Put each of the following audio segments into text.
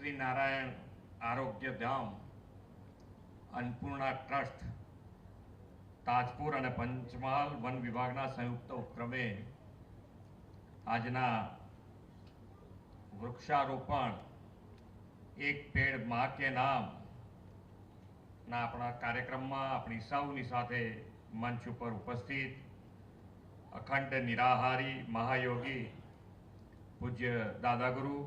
Shri Narayan Arogya Dham, Annapurna trust, Tajpur અને Panchmahal one વિભાગના સંયુક્ત ઉપક્રમે આજના વૃક્ષારોપણ, એક પેડમાં કે નામ, ના આપણા કાર્યક્રમમાં આપણી સૌની સાથે મંચ ઉપર ઉપસ્થિત અખંડ નિરાહારી મહાયોગી પૂજ્ય દાદાગુરુ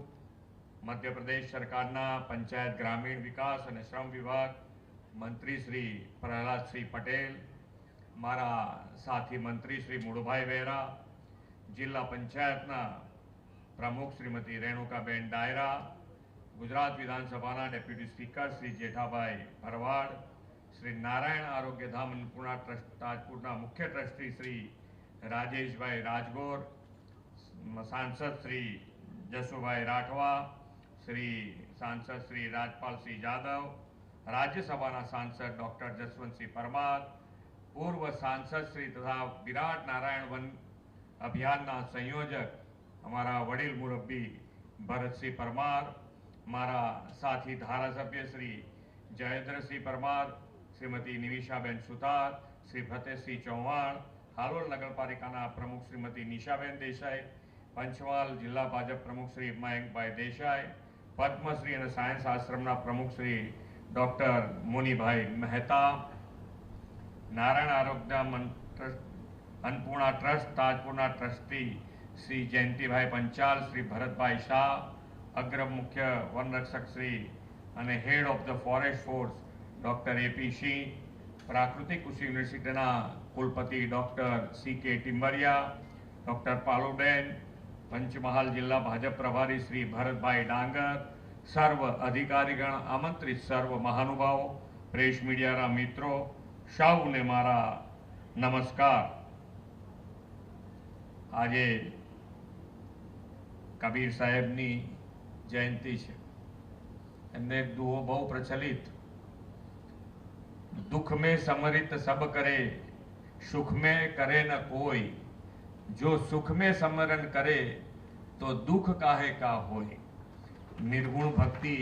મધ્યપ્રદેશ સરકારના પંચાયત ગ્રામીણ વિકાસ અને શ્રમ વિભાગ મંત્રી શ્રી પ્રહલાદસિંહ પટેલ, મારા સાથી મંત્રી શ્રી મુળભાઈ વહેરા જિલ્લા પંચાયતના પ્રમુખ શ્રીમતી રેણુકાબેન ડાયરા, ગુજરાત વિધાનસભાના deputy speaker Shri Jethabhai Bharwad, Shri Narayan Arogyadham Annapurna trust, તાજપુરના મુખ્ય ટ્રસ્ટી શ્રી રાજેશભાઈ રાજગોર સાંસદ શ્રી જસુભાઈ રાઠવા શ્રી સાંસદ શ્રી રાજપાલસિંહ જાદવ, રાજ્યસભાના સાંસદ ડૉક્ટર જસવંતસિંહ પરમાર, પૂર્વ સાંસદ શ્રી તથા વિરાટ નારાયણ વન અભિયાનના સંયોજક અમારા વડીલ મુરબ્બી ભરતસિંહ પરમાર, મારા સાથી ધારાસભ્ય શ્રી જયેન્દ્રસિંહ પરમાર, શ્રીમતી નિમિષાબેન સુથાર શ્રી ફતેહસિંહ ચૌહાણ, હાલોલ નગરપાલિકાના પ્રમુખ શ્રીમતી નિશાબેન દેસાઈ પંચમહાલ જિલ્લા ભાજપ પ્રમુખ શ્રી મયંકભાઈ દેસાઈ પદ્મશ્રી અને સાયન્સ આશ્રમના પ્રમુખ Shri doctor Munibhai Mehta, Narayan Arogya trust, Annapurna trust, તાજપુરના trustee Shri Jayantibhai Panchal, Shri Bharatbhai Shah, અગ્ર મુખ્ય વનરક્ષક શ્રી અને head of the forest force doctor AP Singh, પ્રાકૃતિક કૃષિ યુનિવર્સિટીના કુલપતિ ડૉક્ટર સી કે ટિમ્બરિયા ડૉક્ટર પાલુબેન પંચમહાલ જિલ્લા ભાજપ પ્રભારી શ્રી ભરતભાઈ ડાંગર, સર્વ અધિકારીગણ આમંત્રિત સર્વ મહાનુભાવો, પ્રેસ મીડિયાના મિત્રો સૌને મારા નમસ્કાર. આજે કબીર સાહેબની જયંતિ છે. એમને એક દુહો બહુ પ્રચલિત. દુઃખ મેં સમરિત સબ કરે, સુખ મેં કરે ન કોઈ. जो सुख में समरण करे તો દુઃખ કાહે કા હોય નિર્ગુણ ભક્તિ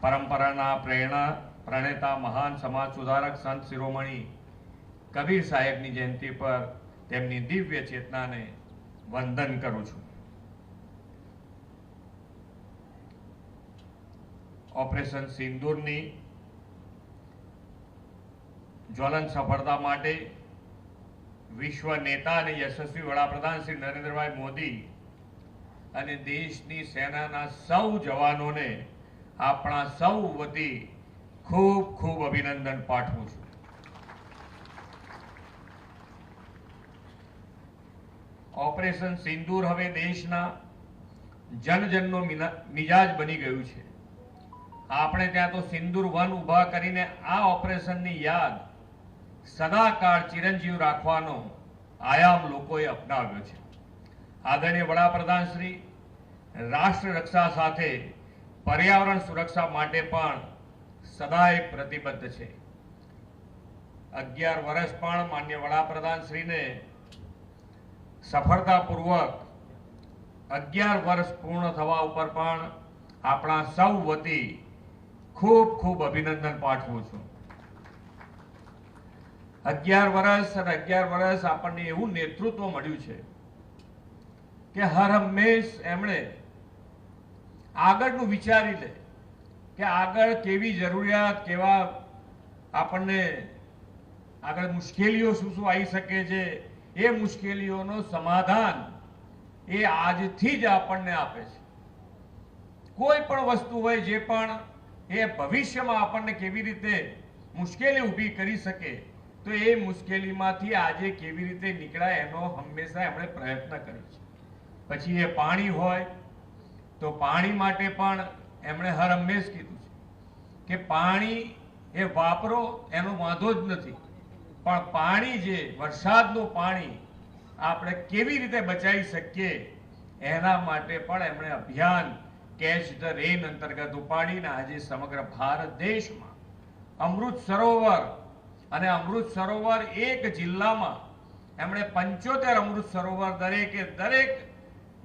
પરંપરાના પ્રેરણા પ્રણેતા મહાન સમાજ સુધારક સંત શિરોમણી કબીર સાહેબની જયંતિ પર તેમની દિવ્ય ચેતનાને વંદન કરું છું ઓપરેશન સિંદૂરની જ્વલન સફળતા માટે વિશ્વ નેતા અને યશસ્વી વડાપ્રધાન શ્રી નરેન્દ્રભાઈ મોદી અને દેશની સેનાના સૌ જવાનોને આપણા સૌ વતી ખૂબ ખૂબ અભિનંદન પાઠવું છું. ઓપરેશન સિંદૂર હવે દેશના જનજનનો મિજાજ બની ગયું છે. આપણે ત્યાં તો સિંદૂર વન ઊભા કરીને આ ઓપરેશનની યાદ સદાકાળ ચિરંજીવ રાખવાનો આયામ લોકોએ અપનાવ્યો છે. આદરણીય વડાપ્રધાન શ્રી, રાષ્ટ્ર રક્ષા સાથે પર્યાવરણ સુરક્ષા માટે પણ સદાય પ્રતિબદ્ધ છે. અગિયાર વર્ષ પણ માન્ય વડાપ્રધાન શ્રીને સફળતાપૂર્વક અગિયાર વર્ષ પૂર્ણ થવા ઉપર પણ આપણા સૌ વતી ખૂબ ખૂબ અભિનંદન પાઠવું છું. અગિયાર વર્ષ અને અગિયાર વર્ષ આપણને એવું નેતૃત્વ મળ્યું છે કે હર હંમેશ એમણે આગળનું વિચારી લે કે આગળ કેવી જરૂરિયાત, કેવા આપણને આગળ મુશ્કેલીઓ શું શું આવી શકે છે, એ મુશ્કેલીઓનો સમાધાન એ આજથી જ આપણને આપે છે. કોઈ પણ વસ્તુ હોય જે પણ એ ભવિષ્યમાં આપણને કેવી રીતે મુશ્કેલી ઊભી કરી શકે તો એ મુશ્કેલીમાંથી આજે કેવી રીતે નીકળાય એનો હંમેશા એમણે પ્રયત્ન કર્યો છે. પછી એ પાણી હોય, તો પાણી માટે પણ એમણે હર હંમેશ કીધું છે કે પાણી એ વાપરો, એનો વાંધો જ નથી. પણ પાણી જે, વરસાદનું પાણી આપણે કેવી રીતે બચાવી શકીએ, એના માટે પણ એમણે અભિયાન કેચ ધ રેન અંતર્ગત ઉપાડીને આજે સમગ્ર ભારત દેશમાં અમૃત સરોવર અને અમૃત સરોવર એક જિલ્લામાં એમણે પંચોતેર અમૃત સરોવર દરેકે દરેક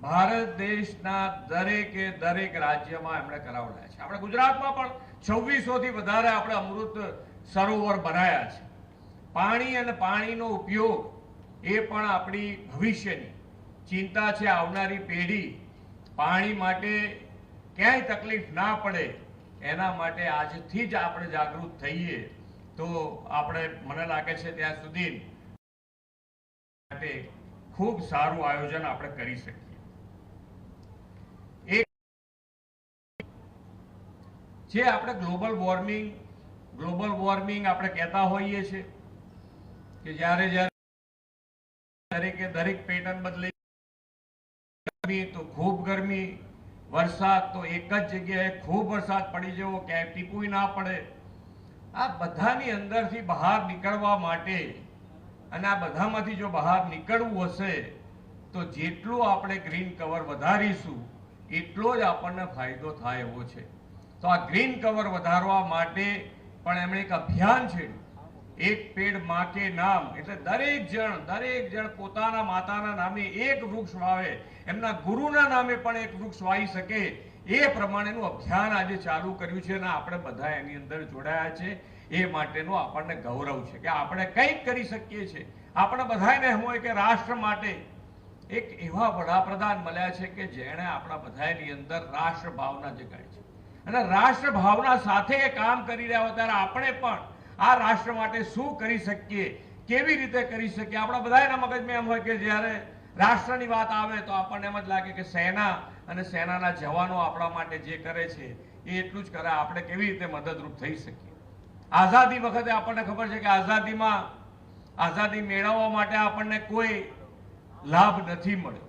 ભારત દેશના દરેકે દરેક રાજ્યમાં એમણે કરાવડાયા છે. આપણે ગુજરાતમાં પણ છવ્વીસો થી વધારે આપણે અમૃત સરોવર બનાવ્યા છે. પાણી અને પાણીનો ઉપયોગ એ પણ આપણી ભવિષ્યની ચિંતા છે આવનારી પેઢી. પાણી માટે ક્યાંય તકલીફ ના પડે એના માટે આજથી જ આપણે જાગૃત થઈએ. તો આપણે મને લાગે છે ત્યાં સુધી ખૂબ સારું આયોજન આપણે કરી શકીએ. એક જે આપણે ગ્લોબલ વોર્મિંગ ગ્લોબલ વોર્મિંગ આપણે કહેતા હોઈએ છીએ કે જ્યારે જ્યારે દરેકે દરેક પેટર્ન બદલી ગરમી તો ખૂબ ગરમી, વરસાદ તો એક જ જગ્યાએ ખૂબ વરસાદ પડી જવો, ક્યાંય ટીપુય ના પડે. આ બધાની અંદરથી બહાર નીકળવા માટે અને આ બધામાંથી જો બહાર નીકળવું હશે, તો જેટલું આપણે ગ્રીન કવર વધારીશું, એટલો જ આપણને ફાયદો થાય એવો છે. તો આ ગ્રીન કવર વધારવા માટે પણ એમણે એક અભિયાન છેડ્યું. એક પેડ માટે નામ. એટલે દરેક જણ દરેક જણ પોતાના માતાના નામે એક વૃક્ષ વાવે. એમના ગુરુના નામે પણ એક વૃક્ષ વાવી શકે. એ પ્રમાણેનું અભિયાન આજે ચાલુ કર્યું છે અને આપણે બધા એની અંદર જોડાયા છે. એ માટેનું આપણને ગૌરવ છે કે આપણે કંઈક કરી શકીએ છીએ. આપણે બધાને હોય કે રાષ્ટ્ર માટે એક એવા વડાપ્રધાન મળ્યા છે કે જેણે આપણા બધાની અંદર રાષ્ટ્ર ભાવના જગાડી છે. અને રાષ્ટ્ર ભાવના સાથે કામ કરી રહ્યા હોય ત્યારે આપણે પણ આ રાષ્ટ્ર માટે શું કરી શકીએ? કેવી રીતે કરી શકીએ? આપણા બધાના મગજમાં એમ હોય કે જ્યારે રાષ્ટ્રની વાત આવે તો આપણને એમ જ લાગે કે સેના અને સેનાના જવાનો આપણા માટે જે કરે છે, એ એટલું જ કરે. આપણે કેવી રીતે મદદરૂપ થઈ શકીએ? આઝાદી વખતે આપણને ખબર છે કે આઝાદીમાં, આઝાદી મેળવવા માટે આપણને કોઈ લાભ નથી મળ્યો.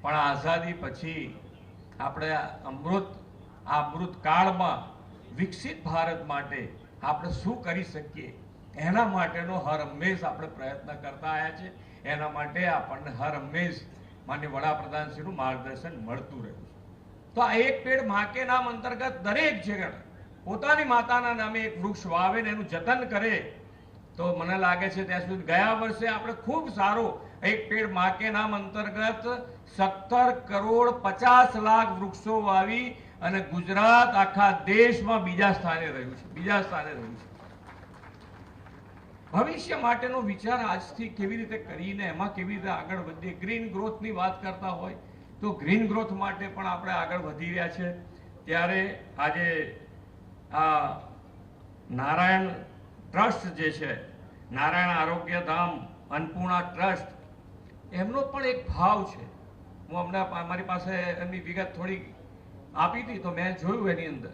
પણ આઝાદી પછી આપણે અમૃત, આ અમૃત કાળમાં વિકસિત ભારત માટે આપણે શું કરી શકીએ? એના માટેનો હર હંમેશ આપણે પ્રયત્ન કરતા આવ્યા છે. એના માટે આપણને હર હંમેશ માન્ય વડાપ્રધાનશ્રીનું માર્ગદર્શન મળતું રહ્યું છે. તો આ એક પેડ માકે નામ અંતર્ગત દરેક જણ પોતાની માતાના નામે એક વૃક્ષ વાવે ને એનું જતન કરે, તો મને લાગે છે ત્યાં સુધી ગયા વર્ષે આપણે ખૂબ સારો એક પેડ માકે નામ અંતર્ગત સત્તર કરોડ પચાસ લાખ વૃક્ષો વાવી અને ગુજરાત આખા દેશમાં બીજા સ્થાને રહ્યું છે, બીજા સ્થાને રહ્યું છે. ભવિષ્ય માટેનો વિચાર આજથી કેવી રીતે કરીને, એમાં કેવી રીતે આગળ વધીએ? ગ્રીન ગ્રોથની વાત કરતા હોય, તો ગ્રીન ગ્રોથ માટે પણ આપણે આગળ વધી રહ્યા છે. ત્યારે આજે આ નારાયણ ટ્રસ્ટ જે છે, નારાયણ આરોગ્ય ધામ, અન્નપૂર્ણા ટ્રસ્ટ, એમનો પણ એક ભાવ છે. હું હમણાં મારી પાસે એમની વિગત થોડી આપી હતી, તો મેં જોયું એની અંદર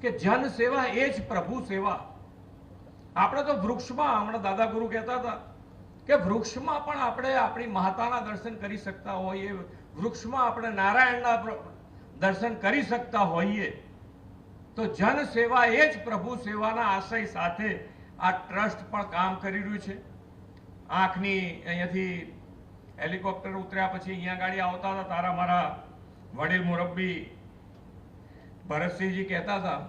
કે જન સેવા એ જ પ્રભુ સેવા. આપણે તો વૃક્ષમાં, હમણાં દાદા ગુરુ કહેતા હતા કે વૃક્ષમાં પણ આપણે આપણી માતાના દર્શન કરી શકતા હોઈએ, વૃક્ષમાં આપણે નારાયણના દર્શન કરી શકતા હોઈએ. તો જન સેવા એ જ પ્રભુ સેવાના આશય સાથે આ ટ્રસ્ટ પણ કામ કરી રહ્યું છે. આંખની અહીંયાથી હેલિકોપ્ટર ઉતર્યા પછી અહીંયા ગાડી આવતા હતા, તારા મારા વડીલ મુરબ્બી ભરતસિંહજી કહેતા હતા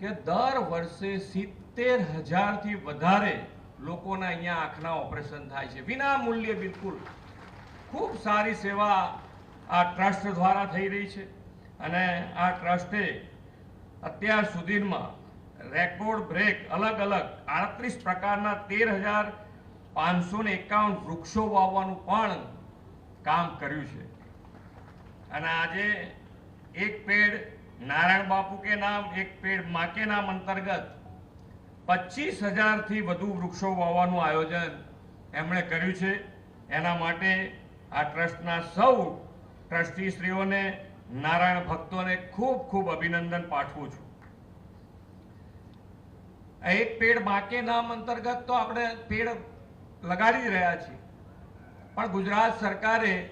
કે દર વર્ષે સિત્તેર હજારથી વધારે લોકોના અહીંયા આંખના ઓપરેશન થાય છે. વિના મૂલ્યે બિલકુલ. ખૂબ સારી સેવા આ ટ્રસ્ટ દ્વારા થઈ રહી છે અને આ ટ્રસ્ટે અત્યાર સુધીમાં રેકોર્ડ બ્રેક અલગ અલગ આડત્રીસ પ્રકારના તેર હજાર પાંચસો ને એકાવન વૃક્ષો વાવવાનું પણ કામ કર્યું છે. અને આજે એક પેડ નારાયણ બાપુ કે નામ, એક પેડ મા કે નામ અંતર્ગત પચીસ હજારથી વધુ વૃક્ષો વાવવાનું આયોજન એમણે કર્યું છે. એના માટે આ ટ્રસ્ટના સૌ ટ્રસ્ટીશ્રીઓને, નારાયણ ભક્તોને ખૂબ ખૂબ અભિનંદન પાઠવું છું. એક પેડ બાકે નામ અંતર્ગત તો આપણે પેડ લગાડી રહ્યા છીએ. પણ ગુજરાત સરકારે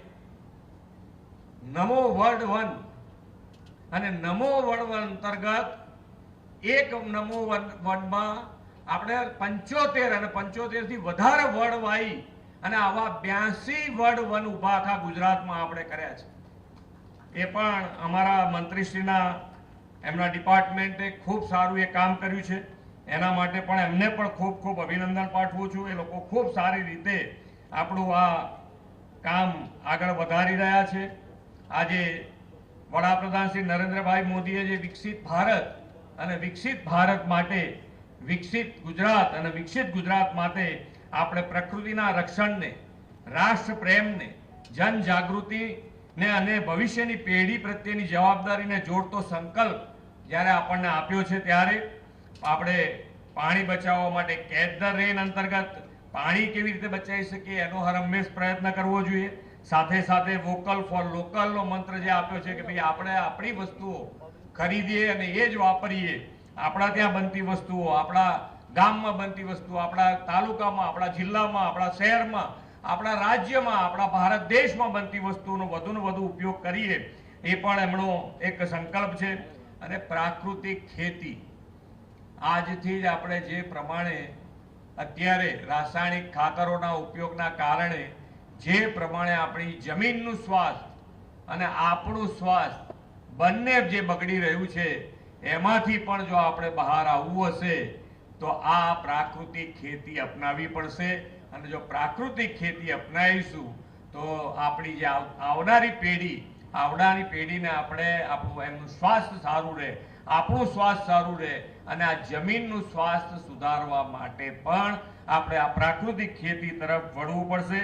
નમો વર્લ્ડ વન અને નમો વડ અંતર્ગત એક નમો વનમાં આપણે પંચોતેર અને પંચોતેરથી વધારે વડ વાઈ અને આવા બ્યાસી વડ વન ઊભા આખા ગુજરાતમાં આપણે કર્યા છે. એ પણ અમારા મંત્રીશ્રીના એમના ડિપાર્ટમેન્ટે ખૂબ સારું એ કામ કર્યું છે. એના માટે પણ એમને પણ ખૂબ ખૂબ અભિનંદન પાઠવું છું. એ લોકો ખૂબ સારી રીતે આપણું આ કામ આગળ વધારી રહ્યા છે. આજે વડાપ્રધાન શ્રી નરેન્દ્રભાઈ મોદીએ જે વિકસિત ભારત અને વિકસિત ભારત માટે વિકસિત ગુજરાત અને વિકસિત ગુજરાત માટે આપણે પ્રકૃતિના રક્ષણને રાષ્ટ્ર પ્રેમને જનજાગૃતિને અને ભવિષ્યની પેઢી પ્રત્યેની જવાબદારીને જોડતો સંકલ્પ જ્યારે આપણને આપ્યો છે ત્યારે આપણે પાણી બચાવવા માટે કેચ ધ રેન અંતર્ગત પાણી કેવી રીતે બચાવી શકીએ એનો હર હંમેશ પ્રયત્ન કરવો જોઈએ. સાથે સાથે વોકલ ફોર લોકલનો મંત્ર જે આપ્યો છે કે ભાઈ આપણે આપણી વસ્તુઓ ખરીદીએ અને એ જ વાપરીએ. આપણા ત્યાં બનતી વસ્તુઓ, આપણા ગામમાં બનતી વસ્તુઓ, આપણા તાલુકામાં, આપણા જિલ્લામાં, આપણા શહેરમાં, આપણા રાજ્યમાં, આપણા ભારત દેશમાં બનતી વસ્તુઓનો વધુને વધુ ઉપયોગ કરીએ, એ પણ એમનો એક સંકલ્પ છે. અને પ્રાકૃતિક ખેતી. આજથી જ આપણે જે પ્રમાણે અત્યારે રાસાયણિક ખાતરોના ઉપયોગના કારણે જે પ્રમાણે આપણી જમીનનું સ્વાસ્થ્ય અને આપણું સ્વાસ્થ્ય બંને જે બગડી રહ્યું છે, એમાંથી પણ જો આપણે બહાર આવવું હશે, તો આ પ્રાકૃતિક ખેતી અપનાવવી પડશે. અને જો પ્રાકૃતિક ખેતી અપનાવીશું, તો આપણી જે આવનારી પેઢી, આવનારી પેઢીને આપણે આપણું એમનું સ્વાસ્થ્ય સારું રહે, આપણું સ્વાસ્થ્ય સારું રહે અને આ જમીનનું સ્વાસ્થ્ય સુધારવા માટે પણ આપણે આ પ્રાકૃતિક ખેતી તરફ વળવું પડશે.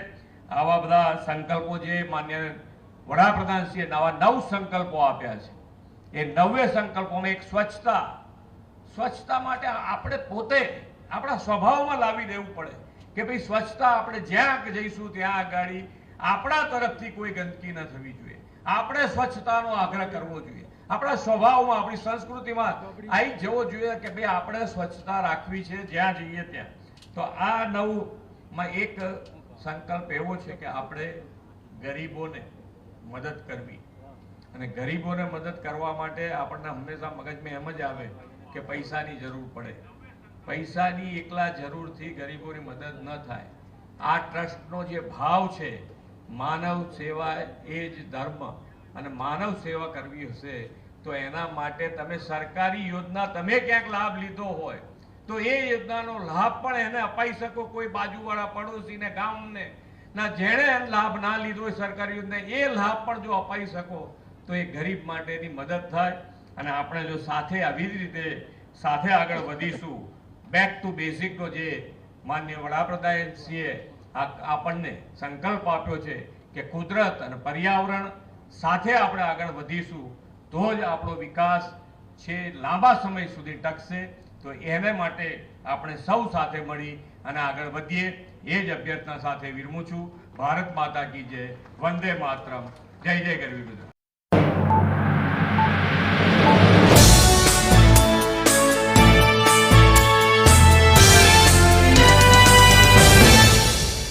આવા બધા સંકલ્પો જે માન્ય વડાપ્રધાનશ્રીએ નવા નવ સંકલ્પો આપ્યા છે. એ નવે સંકલ્પોમાં એક સ્વચ્છતા. સ્વચ્છતા માટે આપણે પોતે આપણા સ્વભાવમાં લાવી દેવું પડે કે ભાઈ સ્વચ્છતા આપણે જ્યાં જઈશું ત્યાં આગળ આપણા તરફથી કોઈ ગંદકી ન થવી જોઈએ. આપણે સ્વચ્છતાનો આગ્રહ કરવો જોઈએ. આપણા સ્વભાવમાં, આપણી સંસ્કૃતિમાં આવી જવો જોઈએ કે ભાઈ આપણે સ્વચ્છતા રાખવી છે જ્યાં જઈએ ત્યાં. તો આ નવમાં એક સંકલ્પ એવો છે કે આપણે ગરીબોને મદદ કરવી. અને ગરીબોને મદદ કરવા માટે આપણને હંમેશા મગજમાં એમ જ આવે કે પૈસાની જરૂર પડે. પૈસાની એકલા જરૂરથી ગરીબોની મદદ ન થાય. આ ટ્રસ્ટનો જે ભાવ છે, માનવ સેવા એ જ ધર્મ. અને માનવ સેવા કરવી હશે તો એના માટે તમે સરકારી યોજના તમે ક્યાંક લાભ લીધો હોય. તો એ યોજનાનો લાભ પણ એને અપાઈ શકો કોઈ બાજુવાળા પડોશીને, ગામને. ના, જેણે લાભ ના લીધો હોય સરકારી યોજના એ લાભ પણ જો અપાઈ શકો, તો એ ગરીબ માટેની મદદ થાય. અને આપણે જો સાથે આવી જ રીતે સાથે આગળ વધીશું. બેક ટુ બેઝિકનો જે માન્ય વડાપ્રધાનશ્રીએ આપણને સંકલ્પ આપ્યો છે કે કુદરત અને પર્યાવરણ સાથે આપણે આગળ વધીશું. તો જ આપણો વિકાસ છે, લાંબા સમય સુધી ટકશે. તો એને માટે આપણે સૌ સાથે મળી અને આગળ વધીએ. એ જ અભ્યર્થના સાથે વિરમું છું. ભારત માતા કી જય. વંદે માતરમ. જય જય ગરવી ગુજરાત